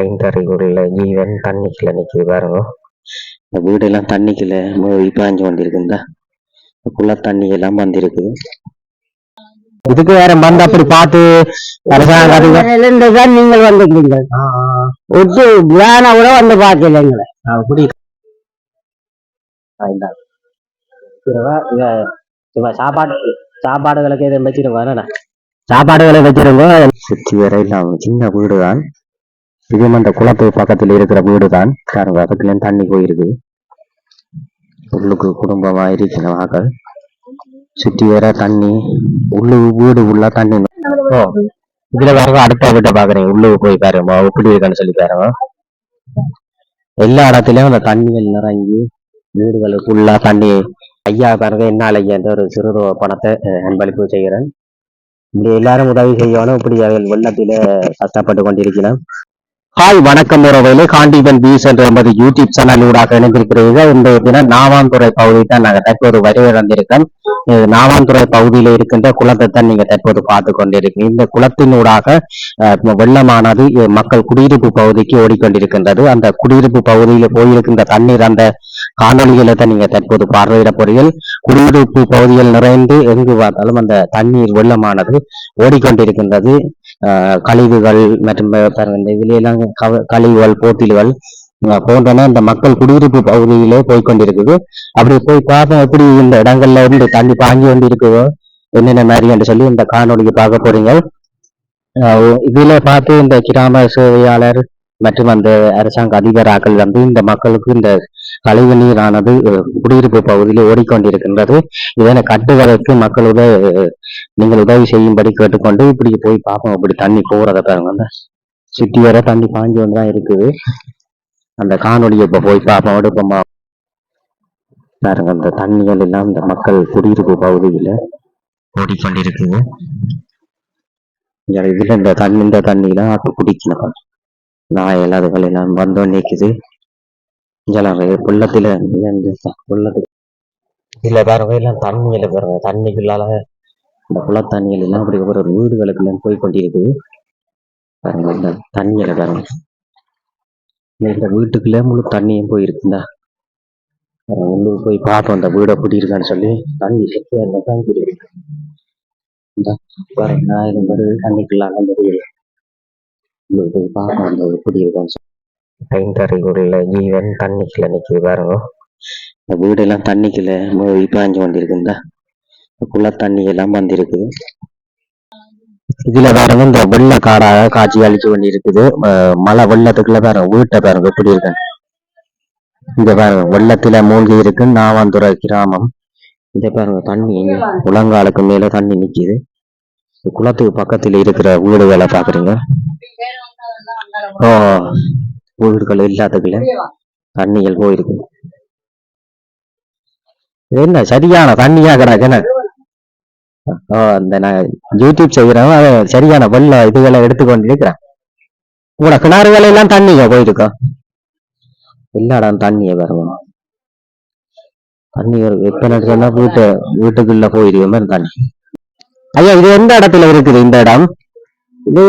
ஐந்தறிவுள்ள ஜீவன் தண்ணிக்குள்ள நிக்குது பாருங்க. இந்த வீடெல்லாம் தண்ணிக்குள்ள மூழ்கி பாஞ்சு கொண்டிருக்குந்தா குள்ள தண்ணி எல்லாம் வந்திருக்குது. இதுக்கு வேற வந்து அப்படி பார்த்து அரசாங்கம் தான் நீங்கள் வந்துக்கிறீங்க ஒட்டு வியானா கூட வந்து பார்க்கல எங்களை. அப்படி. சும்மா சாப்பாடு சாப்பாடுகளுக்கு எதுவும் வச்சிருக்கோம் சாப்பாடுகளை வச்சிருங்க சுற்றி வர இல்லாம சின்ன வீடு தான் இதுவும் அந்த குளத்து பக்கத்துல இருக்கிற வீடு தான் பாருங்க பக்கத்துல தண்ணி போயிருக்கு. உள்ளுக்கு குடும்பமா இருக்கிற வாக்கள் சுற்றி வர தண்ணி உள்ளு வீடு உள்ள தண்ணி ஓ இதுல பாருங்க அடுத்த வீட்டை பாக்குறீங்க. உள்ளுக்கு போய் பாருங்க எப்படி இருக்குன்னு சொல்லி பாருங்க. எல்லா இடத்துலயும் அந்த தண்ணிகள் நிறங்கி வீடுகளுக்குள்ள தண்ணி. ஐயா பாருங்க என்னால் ஐயா என்ற ஒரு சிறு பணத்தை அன்பளிப்பு செய்கிறேன். இப்படி எல்லாரும் உதவி செய்யணும். இப்படி அவர்கள் வெள்ளத்தில கஷ்டப்பட்டு கொண்டிருக்கிறோம் ஹாய் வணக்கம் உறவையிலே காண்டிபன் பீஸ் என்ற நமது யூடியூப் சேனல் ஊடாக இணைந்திருக்கிறீர்கள். இன்றைய தினம் நாவாந்துறை பகுதி தான் நாங்கள் தற்போது வருகை நாவாந்துறை பகுதியில் இருக்கின்ற குளத்தை தான் நீங்க தற்போது பார்த்து கொண்டிருக்கீங்க இந்த குளத்தினூடாக வெள்ளமானது மக்கள் குடியிருப்பு பகுதிக்கு ஓடிக்கொண்டிருக்கின்றது. அந்த குடியிருப்பு பகுதியில் போயிருக்கின்ற தண்ணீர் அந்த காணொலிகளை தான் நீங்க தற்போது பார்வையிட போறீர்கள் குடியிருப்பு பகுதிகள் நிறைந்து எங்கு பார்த்தாலும் அந்த தண்ணீர் வெள்ளமானது ஓடிக்கொண்டிருக்கின்றது. கழிவுகள் மற்றும் பாருங்க இந்த கவ- கழிவுகள் போட்டிகள் போன்றன இந்த மக்கள் குடியிருப்பு பகுதியிலே போய்க்கொண்டிருக்குது. அப்படி போய் பார்த்தோம் எப்படி இந்த இடங்கள்ல இருந்து தண்ணி பாங்கி கொண்டு இருக்குதோ என்னென்ன மாதிரி என்று சொல்லி இந்த காணொலியை பார்க்க போறீங்க. இதுல பார்த்து இந்த கிராம சேவையாளர் மற்றும் அந்த அரசாங்க அதிகாரிகள் வந்து இந்த மக்களுக்கு இந்த கழிவு நீரானது குடியிருப்பு பகுதியில் ஓடிக்கொண்டிருக்கின்றது. இதனை கட்டுவதற்கு மக்களோட நீங்கள் உதவி செய்யும்படி கேட்டுக்கொண்டு இப்படி போய் பார்ப்போம் இப்படி தண்ணி போறத பாருங்க. அந்த சுற்றி வர தண்ணி பாஞ்சு வந்து தான் இருக்குது. அந்த காணொலியை இப்ப போய் பார்ப்போம் எடுப்போமா பாருங்க அந்த தண்ணிகள் எல்லாம் இந்த மக்கள் குடியிருப்பு பகுதியில ஓடிக்கொண்டிருக்குது. இதுல இந்த தண்ணி இந்த தண்ணி தான் குடிக்கணும். நாய் அதுகள் எல்லாம் வந்து நீக்குது. இங்கெல்லாம் புள்ளத்துல புள்ளத்துல இதுல பாருங்க எல்லாம் தண்ணியில பாருங்க தண்ணிக்குள்ளால இந்த குள எல்லாம் அப்படி ஒரு வீடுகளுக்கு எல்லாம் போய் கொண்டிருக்குது. பாருங்க இந்த தண்ணியில பாருங்க. இந்த வீட்டுக்குள்ள முழு தண்ணியும் போயிருக்குண்டா உள்ளூர் போய் பார்ப்போம் அந்த வீட எப்படி இருக்கான்னு சொல்லி. தண்ணி செத்து அந்த தண்ணி இருக்கு நான் இது ஆயிரம் பேர் தண்ணிக்குள்ளால முடியல உள்ளுக்கு போய் பார்ப்போம் அந்த எப்படி இருக்கான்னு சொல்லி ஐந்தறிவுள்ள ஜீவன் தண்ணிக்குள்ள நிக்குது பாருங்க. இந்த வீடெல்லாம் தண்ணிக்குள்ள மூழ்கி பாஞ்சு கொண்டிருக்குண்டா குள்ள தண்ணி எல்லாம் வந்திருக்குது. இதுல பாருங்க இந்த வெள்ள காடாக காட்சி அளிச்சு கொண்டு இருக்குது மழை வெள்ளத்துக்குள்ள பாருங்க வீட்டை பாருங்க எப்படி இருக்கு. இங்க பாருங்க வெள்ளத்துல மூழ்கி இருக்கு நாவாந்துறை கிராமம். இங்க பாருங்க தண்ணி முழங்காலுக்கு மேல தண்ணி நிக்குது. இந்த குளத்துக்கு பக்கத்துல இருக்கிற வீடுகளை பாக்குறீங்க வீடுகள் இல்லாததுக்குள்ள தண்ணிகள் போயிருக்கு. என்ன சரியான தண்ணியா கிடக்குன்னு ஓ அந்த நான் யூடியூப் செய்யறவன் அதை சரியான வெள்ள இதுகளை எடுத்துக்கொண்டு இருக்கிறேன். உங்களோட கிணறுகள் எல்லாம் தண்ணிங்க போயிருக்கோம் எல்லா இடம் தண்ணிய வருவோம் தண்ணி எப்ப சொன்னா வீட்டு வீட்டுக்குள்ள போயிருக்க மாதிரி தண்ணி. ஐயா இது எந்த இடத்துல இருக்குது இந்த இடம்? இது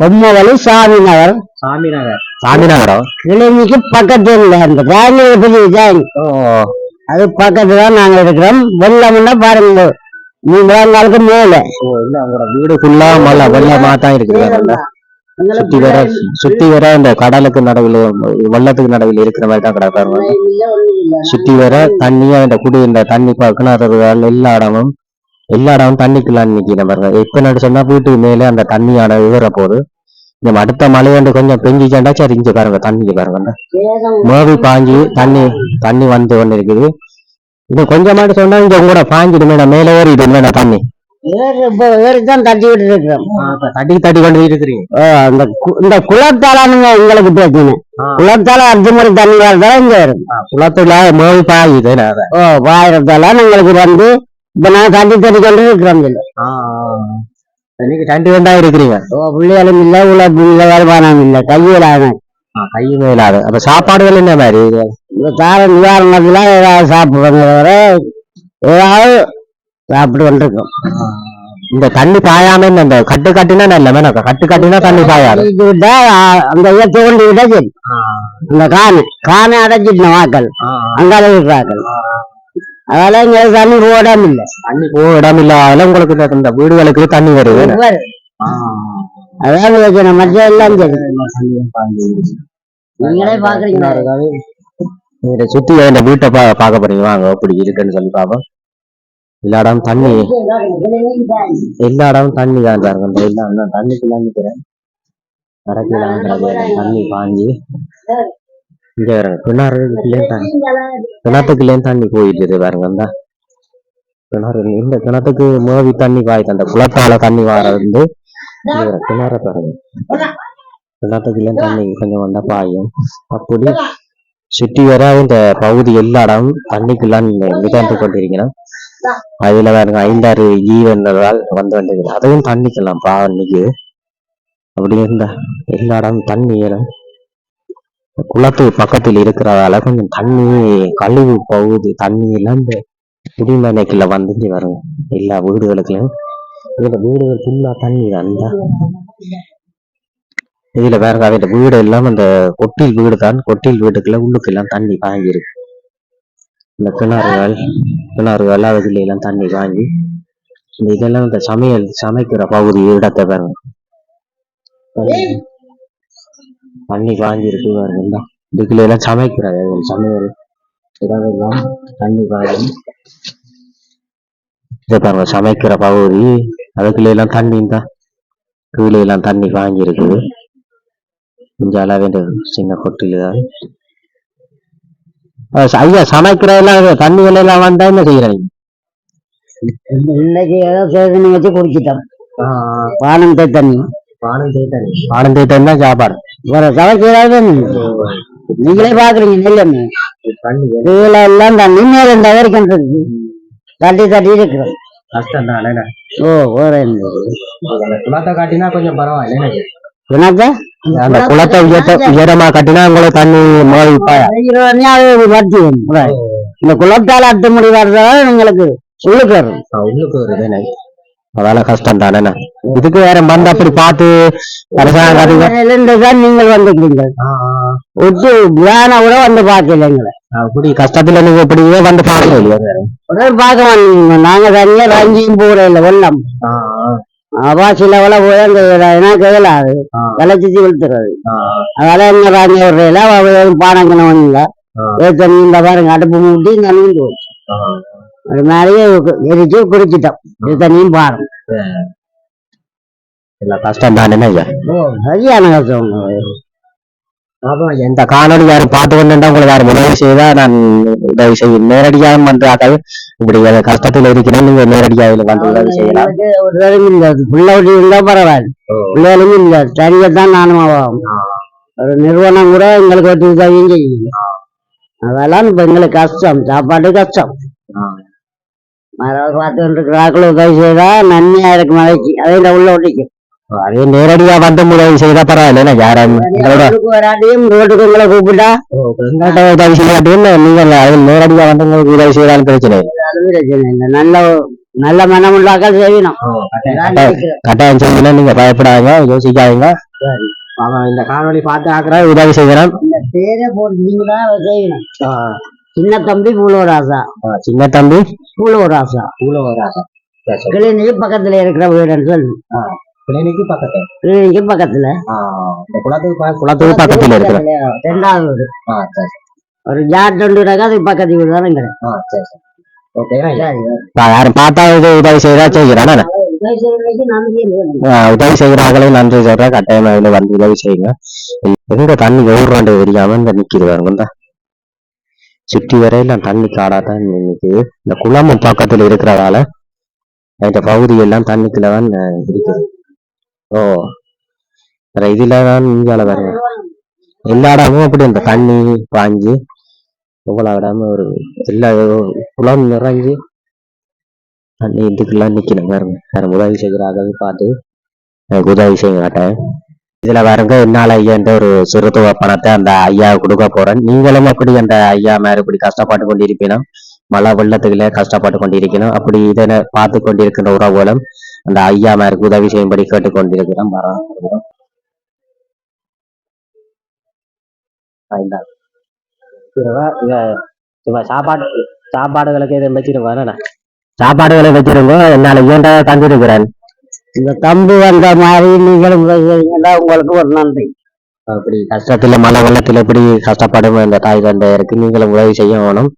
பொம்மவழி சாமி நகர் சாமிநகர்? சாமிநகரம் கிளினிக்கு பக்கத்துல அந்த ராணிய தான் ஓ. அது பக்கத்துல தான் நாங்க இருக்கிறோம். வெள்ளம்னா பாருங்க. மூன்றாம் மேல. இல்ல உங்களோட வீடு ஃபுல்லா மழை வெள்ளமா தான் இருக்குது. சுத்தி வர சுத்தி வர இந்த கடலுக்கு நடுவில் வெள்ளத்துக்கு நடுவில் இருக்கிற மாதிரி தான் கிடக்காரு சுத்தி வர தண்ணியா இந்த குடி இந்த தண்ணி கிணறுகள் எல்லா இடமும் எல்லா இடமும் தண்ணிக்குள்ள நிக்கிற பாருங்க இப்ப நடு சொன்னா வீட்டுக்கு மேலே அந்த தண்ணியான விவர போகுது இந்த அடுத்த மழை வந்து கொஞ்சம் பெஞ்சிச்சேன்டா சரி இங்க பாருங்க தண்ணிக்கு பாருங்க மேவி பாஞ்சு தண்ணி தண்ணி வந்து கொண்டு இருக்குது. இது கொஞ்சமாட்டு சொன்னா இங்க கூட பாஞ்சிடுமே மேலே ஏறிடுமே தண்ணி ஏறிதான் தட்டி விட்டு இருக்கிறோம் தட்டி தட்டி கொண்டு இருக்கிறீங்க. கு- இந்த குளத்தாலானுங்க எங்களுக்கு பிரச்சனை. குளத்தால அஞ்சு முறை தண்ணி வரதால இங்க வரும். குளத்துல மேவி பாயுது ஓ வாயிரத்தால எங்களுக்கு வந்து நான் தட்டி தட்டி கொண்டு இருக்கிறோம். நீங்க ரெண்டு ரெண்டா இருக்கிறீங்க. ஓ பிள்ளைகளும் இல்ல உள்ள இல்ல வருமானம் இல்ல கையிலான கை மேலாது அப்ப சாப்பாடுகள் என்ன மாதிரி? இந்த தார நிவாரணத்துல ஏதாவது சாப்பிடுறோங்க தவிர ஏதாவது சாப்பிட்டு கொண்டிருக்கோம் இந்த தண்ணி பாயாம இந்த- கட்டு கட்டினா நல்ல வேணாம் கட்டு கட்டினா தண்ணி பாயாது. விட்டா அந்த இதை தோண்டி விட்டா சரி அந்த காணு காணை அடைச்சிட்டு வாக்கள். அங்கால இருக்கிறார்கள் அதெல்லாம் இங்க தண்ணி போடாம இல்ல தண்ணி போ இடம் இல்லாத உங்களுக்கு இந்த- வீடுகளுக்கு தண்ணி வருது. அதான் பிரச்சனை மற்ற எல்லாம் சரி நீங்களே சுத்தி இந்த வீட்டை பா பார்க்க போறீங்க. வாங்க அப்படி இருக்குன்னு சொல்லி பார்ப்போம். எல்லா இடம் தண்ணி. எல்லா இடமும் தண்ணி தான் இந்த எல்லா தண்ணிக்குள்ள நிக்கிறேன். நடக்கலாம் தண்ணி பாஞ்சி. இங்க பாருங்க தண்ணி கிணத்துக்குள்ளேயும் தண்ணி போயிட்டு பாருங்க அந்த கிணறு இந்த கிணத்துக்கு மோதி தண்ணி பாயுது அந்த குளத்தால தண்ணி வார வந்து பாருங்க, கிணற பாருங்க. கிணத்துக்குள்ளேயும் தண்ணி கொஞ்சம் வந்தா பாயும். அப்படி சுற்றி வர இந்த பகுதி எல்லா இடமும் தண்ணிக்குள்ள மிதந்து கொண்டிருக்கிறோம் அதுல பாருங்க ஐந்தாறு ஜீவன்களால் வந்து வந்திருக்கு அதுவும் தண்ணிக்கலாம் பாவம் இன்னைக்கு அப்படி இருந்தா எல்லா இடமும் தண்ணி ஏறும். குளத்து பக்கத்தில் இருக்கிறதால கொஞ்சம் தண்ணி கழிவு போகுது. தண்ணி எல்லாம் இந்த குடிமனைக்குள்ள வந்துட்டு வருங்க. எல்லா வீடுகளுக்குலாம் இதுல வீடுகள் ஃபுல்லா தண்ணி தான் இதுல வேற அதில் வீடு எல்லாம் அந்த கொட்டில் வீடு தான். கொட்டில் வீட்டுக்குள்ள உள்ளுக்கு எல்லாம் தண்ணி வாங்கியிருக்கு இந்த கிணறுகள் கிணறுகள் அதுக்குள்ள எல்லாம் தண்ணி வாங்கி இந்த இதெல்லாம் இந்த சமையல் சமைக்கிற பகுதி இடத்தை பாருங்க. தண்ணி வாங்கி இருக்கு பாருங்க. இதுக்குள்ள எல்லாம் சமைக்கிறாங்க. சமையல் இதெல்லாம் தண்ணி வாங்கி இதை பாருங்க சமைக்கிற பகுதி. அதுக்குள்ள எல்லாம் தண்ணி தான் கீழே எல்லாம் தண்ணி வாங்கி இருக்குது இங்க அளவு சின்ன கொட்டில தான். ஐயா சமைக்கிறதெல்லாம் தண்ணி எல்லாம் வந்தா என்ன செய்யறீங்க? இன்னைக்கு ஏதோ சேதனை வச்சு குடிச்சிட்டோம். பானம் தண்ணி பானம் தேட்டம் பானம் தேட்டம் தான் சாப்பாடு. நீங்களே பாக்குறீங்க நெல்லு கீழே எல்லாம் தண்ணி மேல இந்த வரைக்கும் இருக்கு தட்டி தட்டி இருக்கிறோம். கஷ்டம் தான் ஓ ஒரு குளத்தை காட்டினா கொஞ்சம் பரவாயில்ல என்னக்கா அந்த குளத்தை உயரமா கட்டினா உங்களுக்கு தண்ணி மோதி வட்டி இந்த குளத்தால அட்டு முடி வர்றதால உங்களுக்கு உள்ளுக்கு வரும் உள்ளுக்கு வருது அதால கஷ்டம் தானே இதுக்கு வேற மருந்து அப்படி பார்த்து அரசாங்கம் நீங்கள் வந்துக்கிறீங்க ஒட்டு வியானா கூட வந்து பார்க்கல எங்களை அப்படி கஷ்டத்துல நீங்க இப்படியே வந்து இல்லையா உடனே பார்க்க மாட்டீங்க நாங்க தனியா ரஞ்சியும் போற இல்லை வெள்ளம். அப்பா சில வேலை போய் ஏன்னா கேளாது விளைச்சி விழுத்துறது. அதனால என்ன ராஜ விடுறதுல பானங்கன வந்தீங்க ஏத்தனி இந்த பாருங்க அடுப்பு மூட்டி நீண்டு போச்சு. அது மேலேயே எரிச்சு குடிச்சிட்டோம். இது தண்ணியும் இல்ல கஷ்டம் தானே ஐயா? சரியான கஷ்டம். அப்ப எந்த காணொலி யாரும் பார்த்து கொண்டு உங்களுக்கு யாரும் உதவி செய்தா நான் உதவி செய்யும் நேரடியாக பண்றாக்கள் இப்படி ஒரு கஷ்டத்துல இருக்கிறேன் நீங்க நேரடியாக இதுல வந்து உதவி செய்யலாம். ஒரு தடவை இல்லை பிள்ளை ஒட்டி இருந்தா பரவாயில்ல. பிள்ளைகளும் இல்லை தனியாக தான் நானும் ஒரு நிறுவனம் கூட எங்களுக்கு ஒட்டி உதவியும் செய்யுங்க அதெல்லாம் இப்ப எங்களுக்கு கஷ்டம். சாப்பாடு கஷ்டம். யாராவது பார்த்து இருக்கிறார்கள் உதவி செய்தா நன்மையா இருக்கு மழைக்கு அதே இந்த உள்ள ஒட்டிக்கும் அதே நேரடியா வந்து உதவி செய்தா பரவாயில்ல யாரும் உங்களோட ரோட்டுக்கு வராட்டியும் ரோட்டுக்கு உங்களை கூப்பிட்டா. உதவி செய்யாட்டியும் நீங்க அதில் நேரடியா வந்து உங்களுக்கு உதவி செய்தாலும் பிரச்சனை இல்லை. அது பிரச்சனை இல்லை. நல்ல நல்ல மனம் உள்ளாக்கள் செய்யணும். கட்டாயம் செய்யணும் நீங்க பயப்படாதீங்க யோசிக்காதீங்க. இந்த காணொலி பார்த்து ஆக்குறா உதவி செய்யணும் பேரை போட்டீங்கன்னா செய்யணும். சின்ன தம்பி பூலோராசா சின்ன தம்பி? பூலோராசா கிளினிக்கு பக்கத்துல இருக்கிற வீடுன்னு சொல்லு. கிளினிக்கு பக்கத்துல. கிளினிக்கு பக்கத்துல. குளத்துக்கு குளத்துக்கு பக்கத்துல இருக்கிற. ரெண்டாவது வீடு. ஒரு ஜாட் ரெண்டு வீடாக அதுக்கு பக்கத்து வீடு தானே சரி ஓகே சரி யாரும் பார்த்தா உதவி செய்யறா செய்கிறானா உதவி செய்கிறாங்களே நன்றி சொல்றேன் கட்டாயமா வந்து உதவி செய்யுங்க. எங்க தண்ணி ஓடுறாண்டு தெரியாம இந்த நிக்குது பாருங்க சுற்றி வரையில தண்ணி காடா தான் நிக்குது இந்த குளமும் பக்கத்தில் இருக்கிறதால இந்த பகுதியெல்லாம் தண்ணிக்குள்ள தான் இருக்குது. ஓ வேற இதில் தான் இந்தியாவில் பாருங்க எல்லா இடமும் அப்படி இந்த தண்ணி பாஞ்சு எவ்வளோ இடமும் ஒரு எல்லா குளம் நிறைஞ்சு தண்ணி இதுக்கெல்லாம் நிற்கணும் பாருங்க வேறு உதவி செய்கிறாங்க பார்த்து எனக்கு உதவி செய்ய மாட்டேன் இதுல பாருங்க என்னால ஐயா இந்த ஒரு சிறுத்துவ பணத்தை அந்த ஐயா கொடுக்க போறேன். நீங்களும் அப்படி அந்த ஐயா மேல இப்படி கஷ்டப்பட்டு கொண்டிருப்பீனும் மழை வெள்ளத்துக்குள்ளே கஷ்டப்பட்டு கொண்டிருக்கணும். அப்படி இதனை பார்த்து கொண்டிருக்கின்ற உறவுகளும் அந்த ஐயாமாருக்கு உதவி செய்யும்படி கேட்டுக்கொண்டிருக்கிறோம் சும்மா சாப்பாடு சாப்பாடுகளுக்கு எதுவும் வச்சிருக்கோம் சாப்பாடுகளை வச்சிருங்க என்னால இயன்ற தந்திருக்கிறேன். இந்த தம்பு வந்த மாதிரி நீங்களும் உதவி உங்களுக்கு ஒரு நன்றி. அப்படி கஷ்டத்துல மழை வெள்ளத்துல இப்படி கஷ்டப்படும் இந்த தாய் தந்தையருக்கு நீங்களும் உதவி செய்ய வேணும்.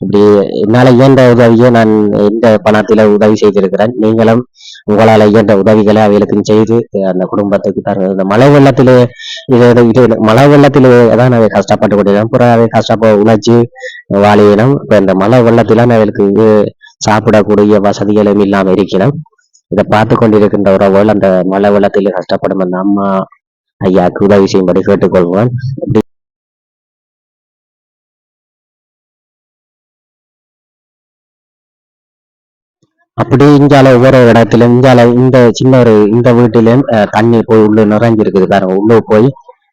இப்படி என்னால இயன்ற உதவியை நான் எந்த பணத்தில உதவி செய்திருக்கிறேன். நீங்களும் உங்களால இயன்ற உதவிகளை அவைகளுக்கும் செய்து அந்த குடும்பத்துக்கு தர இந்த மழை வெள்ளத்திலே இது இது மழை வெள்ளத்திலே தான் அவை கஷ்டப்பட்டு கொண்டிருக்கோம் புற அவை கஷ்டப்ப உழைச்சி வாழியினம் இப்ப இந்த மழை வெள்ளத்தில அவைகளுக்கு சாப்பிடக்கூடிய வசதிகளும் இல்லாம இருக்கணும் இதை பார்த்து கொண்டிருக்கின்ற உறவுகள் அந்த மழை வெள்ளத்தில் கஷ்டப்படும் அந்த அம்மா ஐயாக்கு உதவி செய்யும்படி கேட்டுக்கொள்வோம் அப்படி இஞ்சால ஒவ்வொரு இடத்துல இஞ்சால இந்த சின்ன ஒரு இந்த வீட்டிலும் அஹ், தண்ணி போய் உள்ள நிறைஞ்சிருக்குது பாருங்க. உள்ள போய்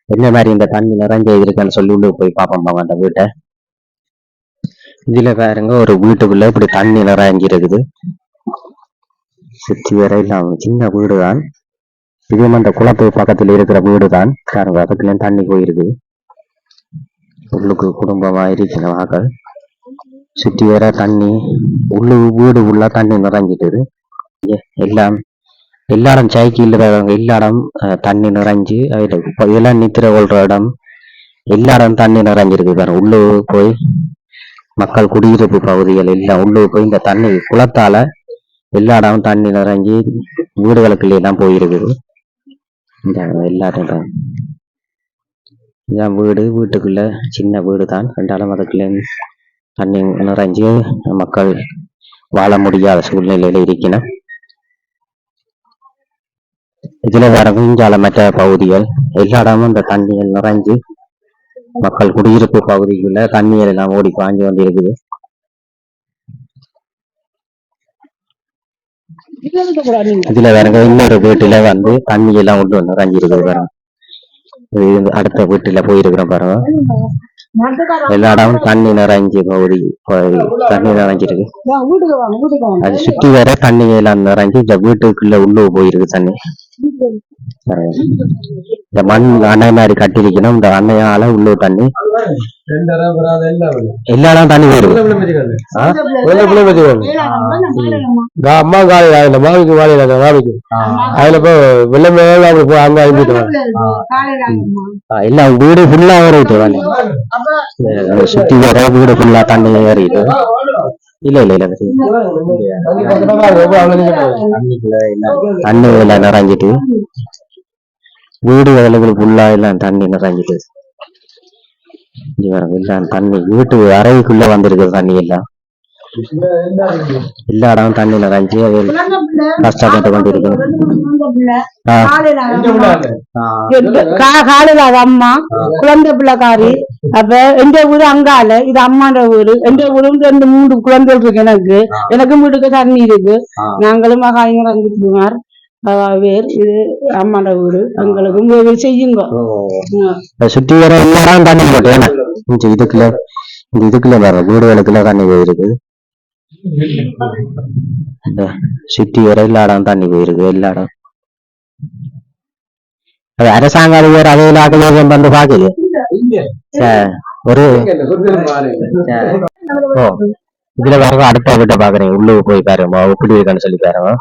என்ன மாதிரி இந்த தண்ணி நிறைஞ்சு இருக்குன்னு சொல்லி உள்ள போய் பார்ப்போம் பாங்க அந்த வீட்டை. இதுல பாருங்க ஒரு வீட்டுக்குள்ள இப்படி தண்ணி நிறைஞ்சிருக்குது. இருக்குது வர இல்லாம சின்ன வீடு தான் இதுவும் அந்த குளத்து பக்கத்துல இருக்கிற வீடு தான் பாருங்க அதுக்குள்ள தண்ணி போயிருக்குது உள்ளுக்கு குடும்பமா இருக்கிற வாக்கள் சுத்தி வர தண்ணி உள்ளு வீடு உள்ள தண்ணி நிறைஞ்சிட்டுது. எல்லாம் எல்லா இடம் சைக்கிள் எல்லா இடம் தண்ணி நிறைஞ்சு அதுல இப்ப இதெல்லாம் நித்திர கொள்ற இடம். எல்லா இடம் தண்ணி நிறைஞ்சிருக்கு பாருங்க உள்ளு போய் மக்கள் குடியிருப்பு பகுதிகள் எல்லாம் உள்ளு போய் இந்த தண்ணி குளத்தால எல்லா இடமும் தண்ணி நிறைஞ்சு வீடுகளுக்குள்ள தான் போயிருக்குது. இந்த எல்லா இடம் இதான் வீடு. வீட்டுக்குள்ள சின்ன வீடு தான் ரெண்டாலும் அதுக்குள்ள தண்ணி நிறைஞ்சு மக்கள் வாழ முடியாத சூழ்நிலையில இருக்கணும் இதுல வேற குஞ்சால மற்ற பகுதிகள். எல்லா இடமும் இந்த தண்ணிகள் நிறைஞ்சு மக்கள் குடியிருப்பு பகுதிக்குள்ள தண்ணீர் எல்லாம் ஓடி பாஞ்சு வந்து இருக்குது இதுல வேறங்க இன்னொரு வீட்டுல வந்து தண்ணி எல்லாம் உள்ள நிறைஞ்சு இருக்குது பாருங்க அடுத்த வீட்டுல போயிருக்கிறோம் பாருங்க எல்லா இடமும் தண்ணி நிறைஞ்சு பகுதி தண்ணி நிறைஞ்சிருக்கு. அது சுத்தி வர தண்ணி எல்லாம் நிறைஞ்சு இந்த வீட்டுக்குள்ள உள்ள போயிருக்கு தண்ணி. இந்த மண் அணை மாதிரி கட்டிருக்கணும் இந்த அணையால உள்ள தண்ணி. எல்லா இடம் தண்ணி ஆ? அம்மா காலையில் அதுல மாமிக்கு வாழையில அந்த மாமிக்கு அதுல போய் வெள்ளம் அப்படி போய் அங்க அனுப்பிட்டு ஆ, எல்லாம் வீடு ஃபுல்லா ஏறிட்டு சுத்தி வர வீடு ஃபுல்லா தண்ணி ஏறிட்டு இல்ல இல்ல இல்ல தண்ணி எல்லாம் நிறைஞ்சிட்டு. வீடு வேலைகள் ஃபுல்லா எல்லாம் தண்ணி நிறைஞ்சிட்டு. எல்லாம் தண்ணி வீட்டு அறைக்குள்ள வந்திருக்கு தண்ணி எல்லாம். எல்லா இடமும் தண்ணி நிறைஞ்சு அது கஷ்டப்பட்டு கொண்டிருக்கணும் காலையில அது அம்மா குழந்தை பிள்ளைக்காரி. அப்ப எந்த வீடு அங்கால இது அம்மாண்ட வீடு எந்த வீடும் ரெண்டு மூணு குழந்தைகள் இருக்கு எனக்கு. எனக்கும் வீட்டுக்கு தண்ணி இருக்கு. நாங்களும் மகாயிங்க ரஞ்சித்குமார் வேர் இது அம்மாண்ட வீடு எங்களுக்கும் உதவி செய்யுங்க. சுத்தி வர எல்லா இடம் தண்ணி போட்டு ஏன்னா? இந்த இதுக்குள்ள இந்த இதுக்குள்ள வேற வீடுகளுக்குள்ள தண்ணி போயிருக்கு. சுத்தி வர எல்லா இடம் தண்ணி போயிருக்கு எல்லா இடம் அது அரசாங்க அதிகாரி அவையிலாக வந்து பாக்குது ஒரு இதுல வேற அடுத்த வீட்டை பாக்குறேன் உள்ளுக்கு போய் பாருங்க. எப்படி இருக்கான்னு சொல்லி பாருங்க.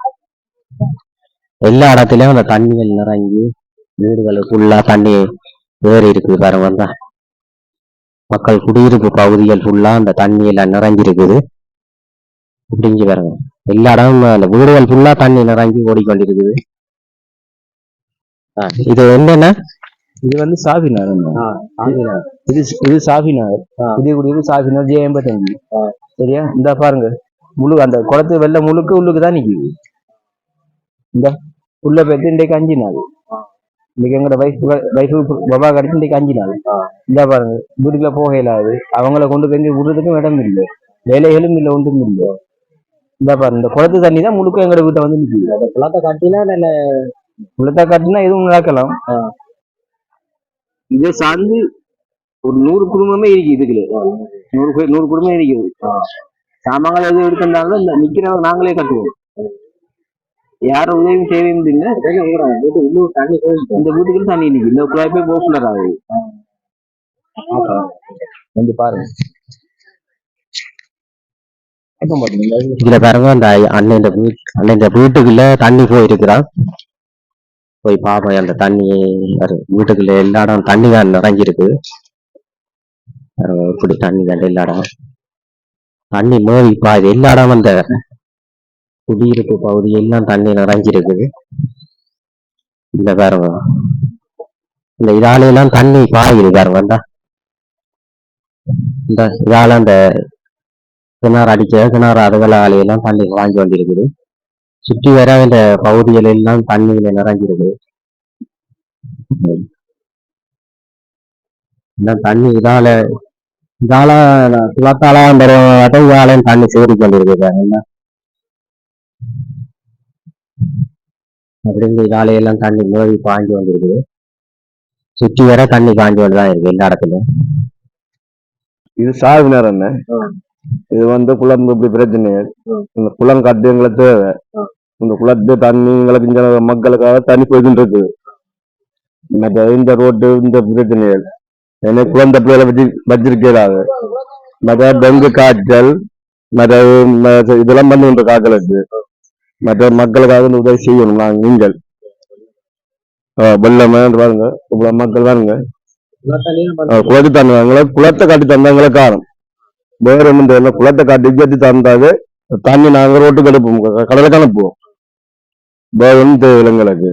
எல்லா இடத்துலயும் அந்த தண்ணிகள் நிறைஞ்சு வீடுகளுக்குள்ள தண்ணி ஏறி இருக்குது பாருங்க வந்தா மக்கள் குடியிருப்பு பகுதிகள் ஃபுல்லா அந்த தண்ணி எல்லாம் நிறைஞ்சிருக்குது. இப்படிங்க பாருங்க. எல்லா இடமும் அந்த வீடுகள் ஃபுல்லா தண்ணி நிறைஞ்சு ஓடிக்கொண்டிருக்குது. இது என்னன்னா இது வந்து சாஃபி நகர் இது இது சாஃபி நகர். புதிய குடியிருப்பு சாஃபி நகர் ஜே எண்பத்தஞ்சு சரியா? இந்த பாருங்க. முழு அந்த குளத்து வெள்ள முழுக்க உள்ளுக்கு தான் நிக்குது. இந்த. உள்ள போயிட்டு இன்றைக்கு அஞ்சு நாள். இன்னைக்கு எங்களோட வைஃப் வைஃப் பபா கடிச்சு இன்றைக்கு அஞ்சு நாள். இந்த பாருங்க வீட்டுக்குள்ள போக இயலாது. அவங்கள கொண்டு போய் விடுறதுக்கும் இடம் இல்லை. வேலைகளும் இல்லை ஒன்றும் இல்லை. இந்த பாருங்க இந்த குளத்து தண்ணி தான் முழுக்க எங்களோட வீட்டை வந்து நிக்குது. குளத்தை கட்டினா நல்ல குளத்தை காட்டினா எதுவும் நடக்கலாம். இதே சார்ந்து ஒரு நூறு குடும்பமே இருக்கு இதுக்குள்ள. நூறு நூறு குடும்பம் இருக்குது சாமான்கள் எதுவும் எடுத்திருந்தாலும் நிக்கிறவங்க நாங்களே கட்டுவோம். யாரும் உதவியும் உள்ளூர் தண்ணி இந்த வீட்டுக்கு தண்ணி நிக்கு இந்த குழாய் போய் பாப்புலர் ஆகுது. வந்து பாருங்க. இதுல பாருங்க அந்த அண்ணன் வீட் அண்ணன் வீட்டுக்குள்ள தண்ணி போயிருக்கிறான். போய் பாப்போம் அந்த தண்ணி வீட்டுக்குள்ள எல்லா இடம் தண்ணி தான் நிறைஞ்சிருக்கு. இப்படி தண்ணி கண்டு எல்லா இடம். தண்ணி மேவி பாது எல்லா இடம் அந்த குடியிருப்பு பகுதி எல்லாம் தண்ணி நிறைஞ்சிருக்குது இந்த பாருங்க இந்த இதால எல்லாம் தண்ணி பாயுது பாருங்க இந்த இதால அந்த கிணறு அடிச்ச கிணறு அதுகளால எல்லாம் தண்ணி வாங்கி வந்திருக்குது சுற்றி வர இந்த பகுதிகள் எல்லாம் தண்ணியில நிறைஞ்சிருக்கு தண்ணி இதால இதால சுலத்தாலாம் அந்த இதாலையும் தண்ணி சேரி கொண்டிருக்கு பாருங்க அப்படிங்க இதால எல்லாம் தண்ணி மூழ்கி பாஞ்சு வந்திருக்குது. சுற்றி வர தண்ணி பாஞ்சு கொண்டு தான் இருக்கு எல்லா இடத்துலயும் இது சாகுனர் என்ன? இது வந்து குளம் இப்படி பிரச்சனை. இந்த குளம் கட்டு எங்களுக்கு தேவை. இந்த குளத்து தண்ணி எங்களுக்கு மக்களுக்காக தண்ணி போய்கிட்டு இருக்குது மற்ற இந்த ரோட்டு இந்த பிரச்சனைகள். ஏன்னா குழந்தை பிள்ளைகளை வச்சு வச்சிருக்கிறாங்க. மற்ற டெங்கு காய்ச்சல் மற்ற மற்ற இதெல்லாம் பண்ணுகின்ற காக்களுக்கு மற்ற மக்களுக்காக வந்து உதவி செய்யணும். நாங்கள். நீங்கள் வெள்ளமே பாருங்க. இவ்வளவு மக்கள் பாருங்க. அஹ் குளத்து குளத்தை காட்டி தந்தாங்களே காரணம். வேற ஒன்றும் தெரியல. குளத்தை காட்டி கட்டி தந்தாது தண்ணி நாங்க ரோட்டுக்கு அனுப்புவோம் கடலை கடலுக்கு அனுப்புவோம். வேற ஒன்றும் தெரியல எங்களுக்கு.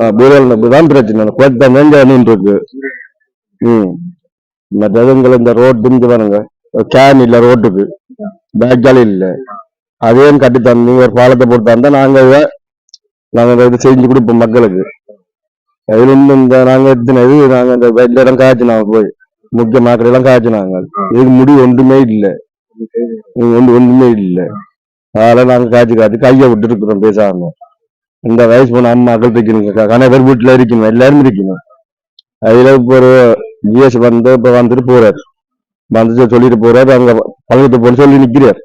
அஹ் வீடுகள் தான் பிரச்சனை. குளத்து தந்தாங்க இருக்கு ம். மற்றது எங்களை இந்த ரோட்டு இங்க பாருங்க. கேன் இல்ல ரோட்டுக்கு. பேக்கால் இல்லை. அதையும் கட்டி தந்து ஒரு பாலத்தை போட்டு தந்தா நாங்க இதை நாங்க இதை செஞ்சு கொடுப்போம் மக்களுக்கு. அதுல இருந்து இந்த நாங்க எத்தனை இது நாங்க இந்த இந்த இடம் காய்ச்சினாங்க போய். முக்கிய மாக்கள் எல்லாம் காய்ச்சினாங்க. இதுக்கு முடிவு ஒன்றுமே இல்லை. ஒன்று ஒன்றுமே இல்லை. அதெல்லாம் நாங்க காய்ச்சி காய்ச்சி கையை விட்டு இருக்கிறோம் பேசாம. இந்த வயசு போன அம்மாக்கள் இருக்கணும் கணவர் வீட்டுல இருக்கணும். எல்லாரும் இருக்கணும். அதுல இப்போ ஒரு ஜிஎஸ் வந்து இப்ப வந்துட்டு போறாரு. வந்துட்டு சொல்லிட்டு போறாரு. அங்க பழகத்தை போட்டு சொல்லி நிக்கிறார்.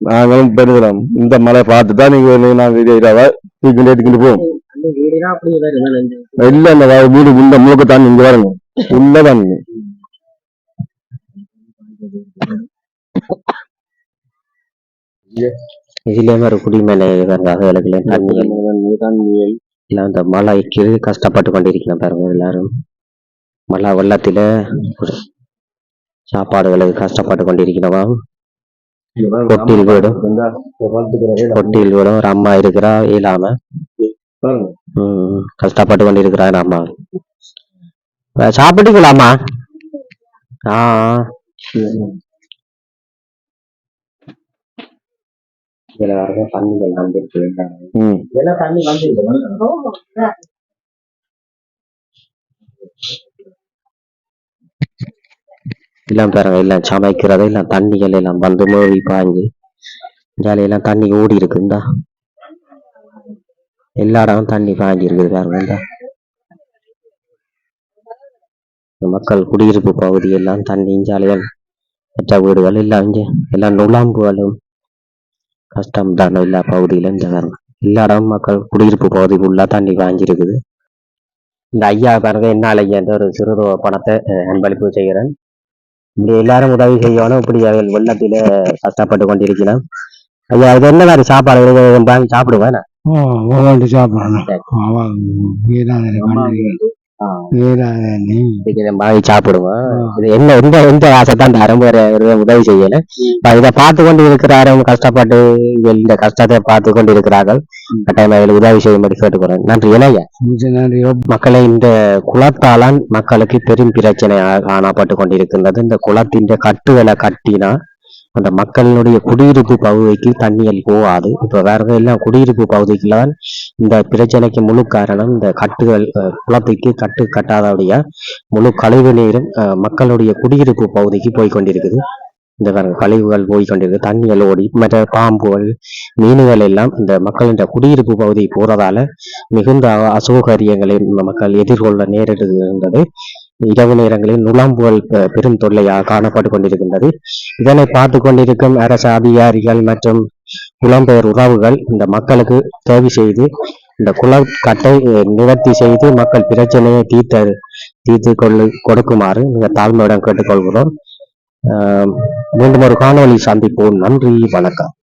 நாங்களும் பெருகிறோம் இந்த மழை பார்த்து தான் நீங்க நீ- நாங்க இதை இதாவா தூக்கிட்டு எடுத்துக்கிட்டு போவோம் இல்ல இந்த வ- வீடு உள்ள முழுக்க தண்ணி இங்க பாருங்க உள்ள தண்ணி இதுலயுமே ஒரு குடிமேல அதுகளுக்கு தண்ணி இல்ல அந்த மழைக்கு கஷ்டப்பட்டு கொண்டிருக்கிறோம் பாருங்க எல்லாரும். மழை வெள்ளத்தில ஒரு சாப்பாடுகளுக்கு கஷ்டப்பட்டு கொண்டிருக்கிறவா? கொட்டில் வீடும் கொட்டில் வீடும் ஒரு அம்மா இருக்கிறா இயலாம பாருங்க. ம், கஷ்டப்பட்டு கொண்டிருக்கிறா அந்த அம்மா அஹ் சாப்பிட்டீங்களாம்மா ஆ தண்ணி வந்து எல்லாம் பாருங்க எல்லாம் சமைக்கிறது எல்லாம் தண்ணிகள் எல்லாம் வந்து மூழ்கி பாஞ்சு ஜாலியெல்லாம் தண்ணி ஓடி இருக்கு எல்லா இடமும் தண்ணி பாஞ்சு இருக்குது பாருங்க இந்தா. மக்கள் குடியிருப்பு பகுதி எல்லாம் தண்ணியும் ஜாலியல் மற்ற வீடுகள் எல்லாம் இங்கே எல்லாம் நுழாம்புகளும் கஷ்டம் தான் எல்லா பகுதியிலும் இந்த பாருங்க. எல்லா இடமும் மக்கள் குடியிருப்பு பகுதி ஃபுல்லா தண்ணி பாஞ்சிருக்குது இந்த ஐயா பாருங்க என்னால் ஐயா என்ற ஒரு சிறு பணத்தை அன்பளிப்பு செய்கிறேன். இப்படி எல்லாரும் உதவி செய்யணும். இப்படி அவர்கள் வெள்ளத்தில கஷ்டப்பட்டு கொண்டிருக்கிறோம் ஐயா இது என்ன மாதிரி சாப்பாடு? சாப்பிடுவேன் சாப்பிடணும் வாங்கி இது என்ன எந்த எந்த ஆசை தான் தரும் வேற ஒரு உதவி செய்யல. இதை பார்த்து கொண்டு இருக்கிறாரும் கஷ்டப்பட்டு இவர்கள் இந்த கஷ்டத்தை பார்த்து கொண்டு இருக்கிறார்கள் கட்டாயம் அவர்களுக்கு உதவி செய்யும்படி கேட்டுக்கிறேன் நன்றி நன்றி மக்களை இந்த குளத்தாலான் மக்களுக்கு பெரும் பிரச்சனை காணப்பட்டு கொண்டிருக்கின்றது. இந்த குளத்தின் கட்டுகளை கட்டினா அந்த மக்களினுடைய குடியிருப்பு பகுதிக்கு தண்ணிகள் போகாது. இப்ப வேற எல்லாம் குடியிருப்பு பகுதிக்குலாம் இந்த பிரச்சனைக்கு முழு காரணம் இந்த கட்டுகள் குளத்துக்கு கட்டு கட்டாதவுடைய முழு கழிவு நீரும் மக்களுடைய குடியிருப்பு பகுதிக்கு போய் கொண்டிருக்குது இந்த கழிவுகள் போய் கொண்டிருக்கு தண்ணிகள் ஓடி மற்ற பாம்புகள் மீன்கள் எல்லாம் இந்த மக்களின் குடியிருப்பு பகுதி போறதால மிகுந்த அசௌகரியங்களை மக்கள் எதிர்கொள்ள நேரிடுகின்றது இரவு நேரங்களில் நுழாம்புகள் பெரும் தொல்லையாக காணப்பட்டு கொண்டிருக்கின்றது. இதனை பார்த்து கொண்டிருக்கும் அரசு அதிகாரிகள் மற்றும் புலம்பெயர் உறவுகள் இந்த மக்களுக்கு தேவை செய்து இந்த குளக்கட்டை நிவர்த்தி செய்து மக்கள் பிரச்சனையை தீர்த்த தீர்த்து கொள்ளு கொடுக்குமாறு இந்த தாழ்மையுடன் கேட்டுக்கொள்கிறோம். ஆஹ் மீண்டும் ஒரு காணொளி சந்திப்போம். நன்றி வணக்கம்.